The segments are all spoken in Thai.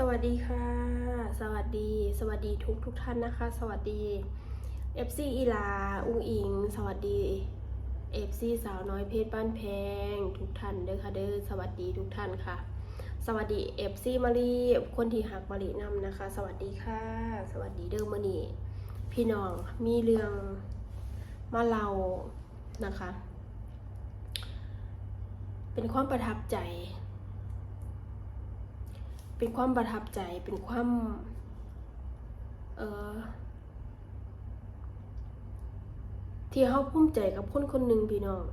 สวัสดีค่ะ สวัสดี สวัสดีทุกทุกท่านนะคะ สวัสดี FC อีลา อุงอิง สวัสดี FC สาวน้อยเพชรบ้านแพง ทุกท่านเด้อค่ะเด้อ สวัสดีทุกท่านค่ะ สวัสดี FC มารีคนที่หักมารีนำนะคะ สวัสดีค่ะ สวัสดีเด้อมานีพี่น้องมีเรื่องมาเล่านะคะ เป็นความประทับใจ เป็นความประทับใจเป็นความเออที่เขาภูมิใจกับคนคนหนึ่งพี่น้อง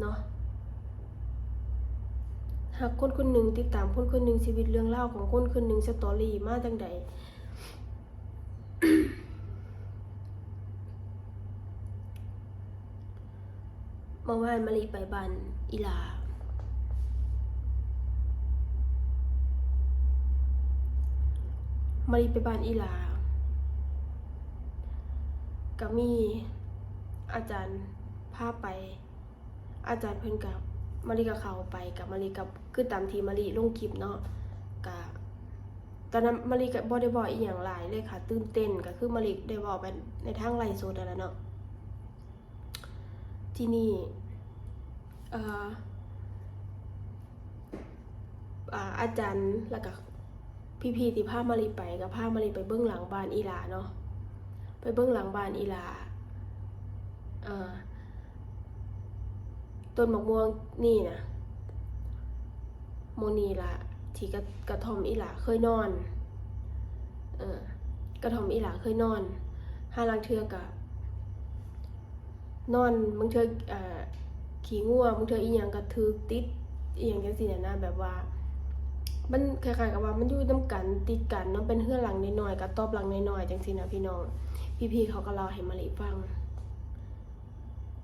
เนาะหากคนคนหนึ่งติดตามคนคนหนึ่งชีวิตเรื่องเล่าของคนคนหนึ่งสตอรี่มาจังใดเมื่อวานมารีไปบ้านอีลา มารีไปบ้านอีหลาก็มีอาจารย์พาไป อาจารย์เพิ่นกับมารีกับเขาไปกับมารีกับคือตามทีมารีลงคลิปเนาะกับตอนนั้นมารีกับบ่ได้บอกอีหยังหลายเลยค่ะ ตื่นเต้นก็คือมารีได้บอกไปในทางไลฟ์สดนั่นแหละเนาะที่นี่เอ่ออ่าอาจารย์แล้วก็ พี่พีที่พามารีไปกับพามารีไปเบื้องหลังบ้านอีหลาเนาะไปเบื้องหลังบ้านอีหลาอ่อต้นมะม่วงนี่นะโมนีละที่กระกระทอมอีหลาเคยนอนเออกระทอมอีหลาเคยนอนห้าลังเทือกะนอนบางเทือเอ่อขี่งัวบางเทืออีหยังกระถือติดอีหยังจังซี่น่ะนะแบบว่า มันคล้ายๆกับว่ามันอยู่น้ำกันติดกันเนาะเป็นเฮือนหลังน้อยๆกับตอบหลังน้อยๆจังซี่นะพี่น้อง พี่ๆเขาก็เล่าให้มารีฟัง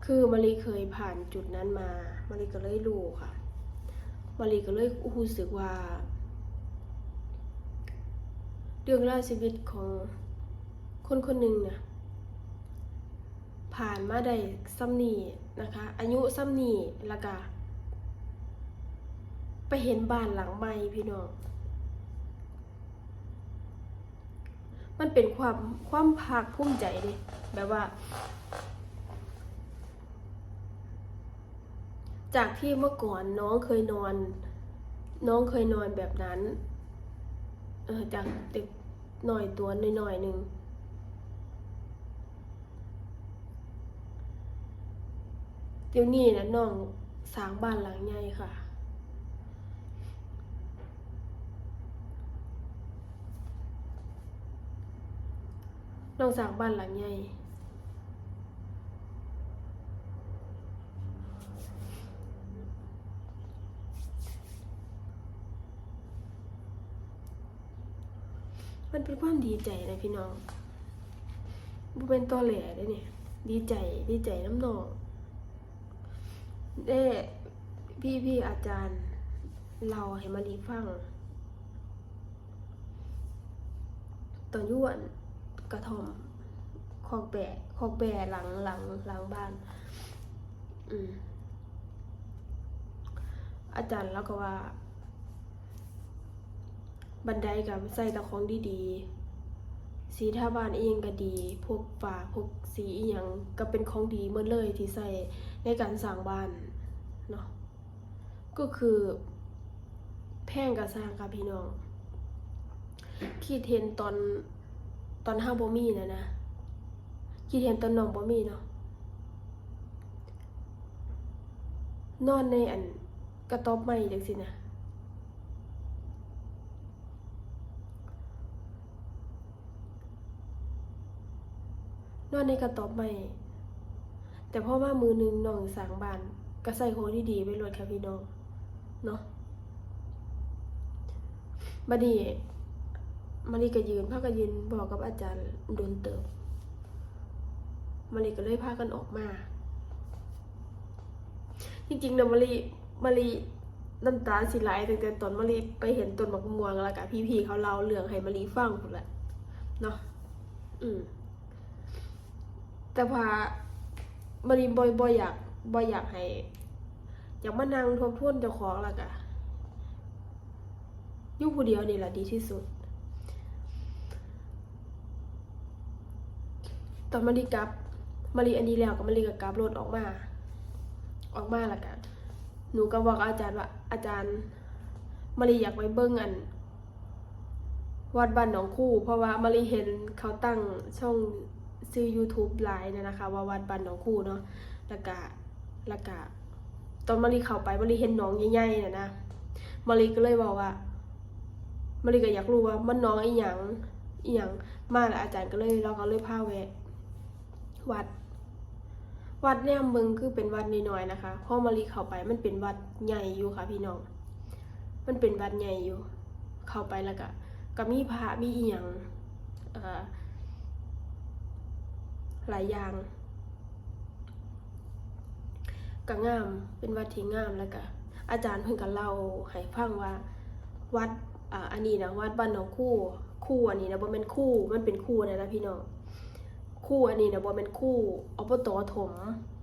คือมารีเคยผ่านจุดนั้นมามารีก็เลยรู้ค่ะมารีก็เลยรู้สึกว่า เรื่องราวชีวิตของคนคนหนึ่งนะผ่านมาได้ซ้ำนี่นะคะ อายุซ้ำนี่ล้วก็ ไปเห็นบ้านหลังใหม่พี่น้อง มันเป็นความความภาคภูมิใจเดิแบบว่า จากที่เมื่อก่อนน้องเคยนอน น้องเคยนอนแบบนั้น เออจากเด็กหน่อยตัวหน่อยหนึ่งเดี๋ยวนี้นะน้องสร้างบ้านหลังใหญ่ค่ะ น้องสร้างบ้านหลังใหญ่มันเป็นความดีใจนะพี่น้องบ่เป็นตัวแหล่เด้เนี่ย ดีใจ ดีใจน้ำหนองเด้พี่พี่อาจารย์ เราให้มารีฟังตอนย้วน กระท่อมคอกแบะคอกแบะหลังหลังหลังบ้าน อืมอาจารย์แล้วก็ว่า บันไดกับใส่ตะของดีๆ สีท่าบ้านเองก็ดี พวกฝาพวกสีอีหยังก็เป็นของดีหมดเลยที่ใส่ในการสร้างบ้านเนาะก็คือ แพงกับสร้างค่ะพี่น้องคิดเห็นตอน อนห้าบ่มีนะนะคิดเห็นตอนน้องบ่มีเนาะนอนในอันกระต๊อบไม้จังสินะนอนในกระต๊อบไม้แต่พ่อว่ามือหนึงน้องสางบานก็ใส่ของที่ดีไปรวดค่ะพี่น้อง เนาะบัดนี้ มารีก็ยืนพากันยืนบอกกับอาจารย์โดนเติบมารีก็เลยพากันออกมา จริงๆนะมารีมารีน้ำตาสิไหลตั้งแต่ตอนมารีไปเห็นต้นมะม่วงแล้วกับพี่ๆเขาเล่าเรื่องให้มารีฟังหมดแหละเนาะอืมแต่พามารีบ่อยบอยอยากบ่อยากให้อยากมานั่งทบทวนเจ้าของละกะยู่ผู้เดียวนี่แหละดีที่สุด ตอนมารีกลับมารีอันนี้แล้วก็มารีก็กลับรถออกมา ออกมาแล้วกันหนูก็บอกอาจารย์ว่า อาจารย์มารีอยากไปเบิ้งอันวัดบ้านหนองคู่ เพราะว่ามารีเห็นเขาตั้งช่องซื้อ YouTube ไลน์นะนะคะ ว่าวัดบ้านหนองคู่เนาะแล้วก็แล้วก็ตอนมารีเข้าไปมารีเห็นหนองใหญ่ๆน่ะนะมารีก็เลยบอกว่ามารีก็อยากรู้ว่ามันหน้องอีหยังอีหยังมาแล้วอาจารย์ก็เลยเราก็เลยพาแวะ วัด วัดเนี่ยเมืองคือเป็นวัดน้อยๆนะคะพอมารีเข้าไปมันเป็นวัดใหญ่อยู่ค่ะพี่น้อง มันเป็นวัดใหญ่อยู่ เข้าไปแล้วก็ก็มีพระมีอีหยังหลายอย่างก็งามเป็นวัดที่งามแล้วก็อาจารย์เพิ่งก็เล่าให้ฟังว่าวัดอ,อันนี้นะวัดบ้านหนองคู่คู่อันนี้นะบ่แม่นคู่มันเป็นคู่นะนะพี่น้อง คู่อันนี้นะบ่เป็นคู่อบตถม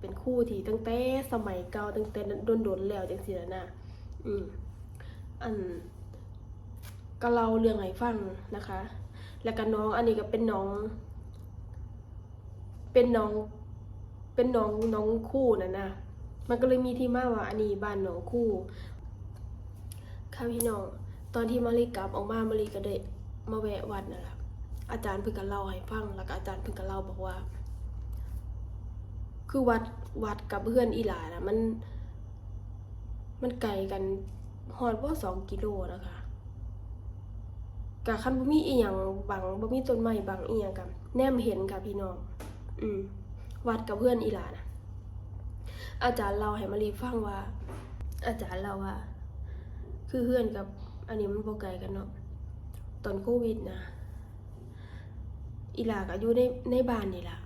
เป็นคู่ที่ตั้งแต่สมัยเก่าตั้งแต่โดนๆแล้วจังซี่นะนะอืมอันก็เล่าเรื่องให้ฟังนะคะ แล้วก็น้องอันนี้ก็เป็นน้อง เป็นน้องเป็นน้องน้องคู่นะนะมันก็เลยมีที่มาว่าอันนี้บ้านน้องคู่ค่ะพี่น้องตอนที่มารีกลับออกมามารีก็ได้มาแวะวัดนั่นแหละ อาจารย์เพิ่งก็เล่าให้ฟังแล้วก็อาจารย์เพิ่งก็เล่าบอกว่า คือวัดวัดกับเพื่อนอีหลานะมัน มันไกลกันฮอดว่าสองกิโลนะคะกะคันบ่มีอีหยังบังบ่มีต้นไม้บังอีหยังกันแนมเห็นค่ะพี่น้อง อืม วัดกับเพื่อนอีหลานะอาจารย์เล่าให้มารีฟังว่า อาจารย์เล่าว่า คือเพื่อนกับอันนี้มันบ่ไกลกันเนาะตอนโควิดนะ อีหลาก็อยู่ในในบ้านนี่ล่ะ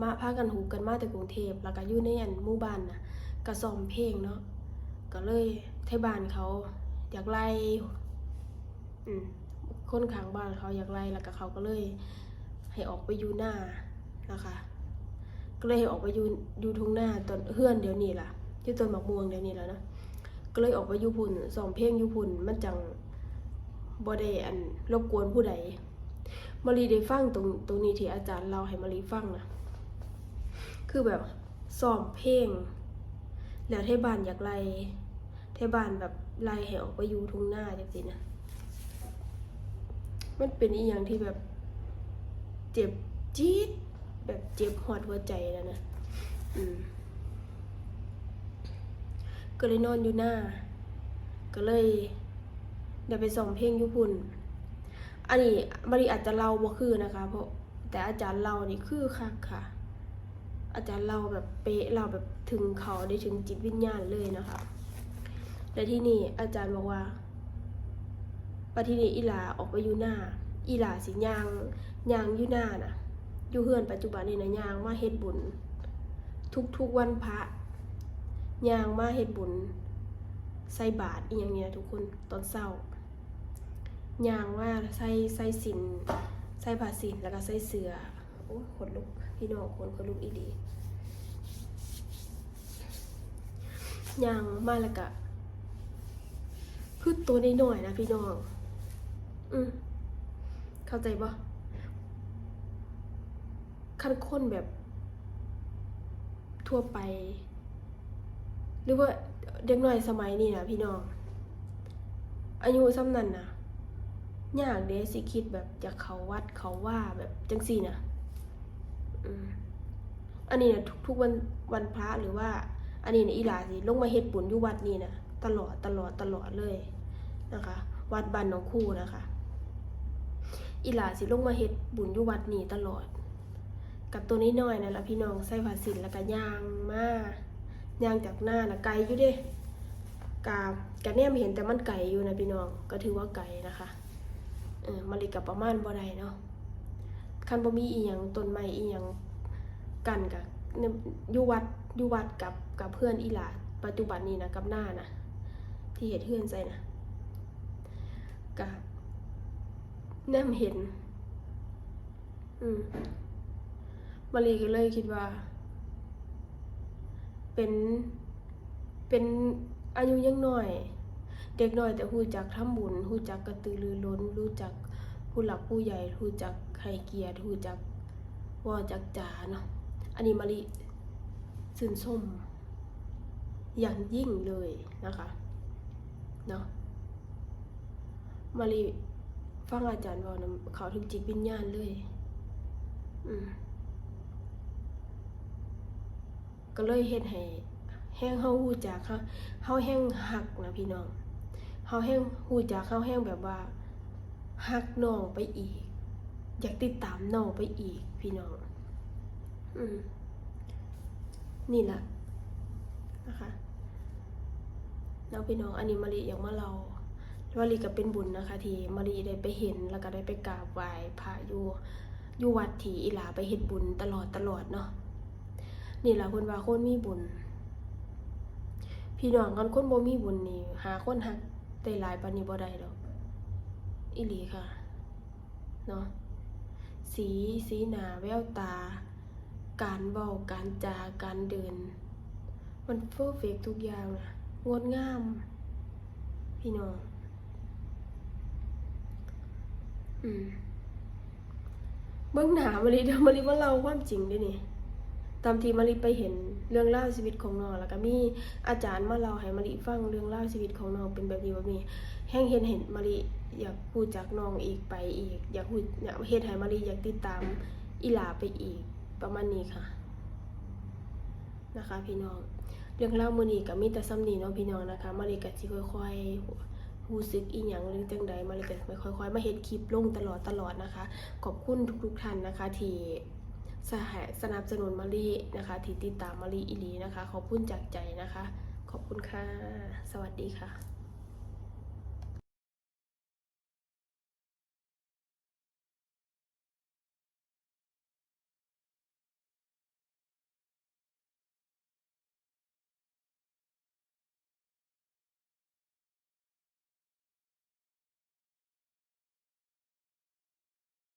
มาพากันหูกันมาแต่กรุงเทพแล้วก็อยู่ในอันหมู่บ้านน่ะก็ซ้อมเพลงเนาะก็เลยไทบ้านเขาอยากไล่คนข้างบ้านเขาอยากไล่แล้วก็เขาก็เลย ให้ออกไปอยู่หน้านะคะก็เลยให้ออกไปอยู่อยู่ทุ่งหน้าตอนเฮือนเดี๋ยวนี้ล่ะที่ต้นหมะม่วงเดี๋ยวนี้แล้วนะก็เลยออกไปอยู่พุ่นซ้อมเพลงอยู่พุ่นมันจังบ่ได้อันรบกวนผู้ใด มารีได้ฟังตรงตรงนี้ที่อาจารย์เล่าให้มารีฟังนะคือแบบซ้อมเพลงแล้วเทบานอยากไล่เทบานแบบไล่ให้ออกไปอยู่ทุ่งหน้าจังซี่นะมันเป็นอีหยังที่แบบเจ็บจี๊ดแบบเจ็บหอดหัวใจแล้วนะอืมก็เลยนอนอยู่หน้า ก็เลยเดี๋ยวไปส่องเพลงญี่ปุ่น อันนี้มารีอาจจะเล่าบ่คือนะคะ เพราะแต่อาจารย์เล่านี่คือคักค่ะ อาจารย์เล่าแบบเป๊ะเล่าแบบถึงเขาได้ถึงจิตวิญญาณเลยนะคะและที่นี่อาจารย์บอกว่าปฏินี้อีหลาออกไปอยู่หน้า อีหลาสิยางยางอยู่หน้าน่ะ อยู่เฮือนปัจจุบันนี่นะยางมาเฮ็ดบุญ ทุกๆวันพระยางมาเฮ็ดบุญใส่บาตรอีหยังเนี่ยทุกคนตอนเช้า ยางว่าใส่ใส่สินใส่ผ้าสินแล้วก็ใส่เสื้อโอ้ขนลุกพี่น้องคนขนลุกอีดียางมาแล้วก็คือตัวน้อยนะพี่น้อง อืมเข้าใจปะคันคนแบบ ทั่วไป หรือว่าเด็กหน้อยสมัยนี้นะพี่น้อง อายุซ้ำนั้นนะ ยากเด้สิคิดแบบอยากเขาวัดเขาว่าแบบจังสี่นะอันนี้นะทุกๆวันวันพระหรือว่า อันนี้นะอีหลาสิลงมาเฮ็ดบุญอยู่วัดนี่นะตลอดตลอดตลอดเลยนะคะ วัดบ้านหนองคู่นะคะ อีหลาสิลงมาเฮ็ดบุญอยู่วัดนี่ตลอด กับตัวนี้น้อยนั่นละพี่น้องใส่ผ้าสินแล้วก็ย่างมายางจากหน้านะไกลอยู่เด้กากะเนี่ยเห็นแต่มันไกลอยู่นะพี่น้องก็ถือว่าไกลนะคะ เออมาลิกับประมาณบ่ได้เนาะคันบ่มีอีหยังต้นไม้อีหยังกันกับยอยู่วัดอยู่วัดกับกับเพื่อนอีหลาปัจจุบันนี้นะกับหน้านะที่เห็ดเพื่อนใส่นะกะแนมเห็น อืมมารีก็เลยคิดว่า เป็นเป็นอายุยังน้อย เด็กน้อยแต่รู้จักทำบุญรู้จักกระตือรือร้นรู้จักผู้หลักผู้ใหญ่รู้จักให้เกียรติรู้จักว่าจักจ๋าเนาะอันนี้มาริชื่นชมอย่างยิ่งเลยนะคะเนาะมาริฟังอาจารย์ว่านเขาถึงจิตวิญญาณเลย อืมก็เลยเฮ็ดให้แห้งเฮาฮู้จักเฮาเฮาแห้งฮักนะพี่น้อง เฮาแห้งฮู้จักเฮาแห้งแบบว่าฮักน้องไปอีก อยากติดตามน้องไปอีก พี่น้อง อืมนี่แหละนะคะน้องพี่น้องอันนี้มารีอยากมาเรามารีก็เป็นบุญนะคะ ที่มารีได้ไปเห็นแล้วก็ได้ไปกราบไหว้พระอยู่อยู่วัดที่อีหลาไปเฮ็ดบุญตลอดตลอดเนาะนี่แหละคนว่าคนมีบุญ พี่น้องกันคนบ่มีบุญนี่หาคนฮัก ได้หลายปานนี้บ่ได้ดอกอีหลีค่ะเนาะสีสีหน้าแววตา การเว้าการจาการเดิน มันเพอร์เฟกทุกอย่างนะงดงาม พี่น้องอืมเบื้องหน้ามาริเดี๋ยวมาริมาเล่าความจริงด้วยนี่ ตามที่มาริไปเห็นเรื่องเล่าชีวิตของน้องแล้วก็มีอาจารย์มาเล่าให้มาริฟังเรื่องเล่าชีวิตของน้องเป็นแบบนี้แบบนี้แห้งเห็นเห็นมาริอยากพูดจากน้องอีกไปอีก อยากพูดอยากเฮ็ดให้มาริอยากติดตามอีหลาไปอีกประมาณนี้ค่ะ นะคะ พี่น้องเรื่องเล่ามือนี้ก็มีแต่ซ้ำนี้เนาะพี่น้องนะคะ มาริก็สิค่อยๆรู้สึกอีหยังหรือจังใดมาริก็ค่อยๆ มาเฮ็ดคลิปลงตลอดตลอดนะคะ ขอบคุณทุกๆท่านนะคะที่ สหสนับสนุนมารีนะคะที่ติดตามมารีอีลีนะคะ ขอบคุณจากใจนะคะ ขอบคุณค่ะ สวัสดีค่ะ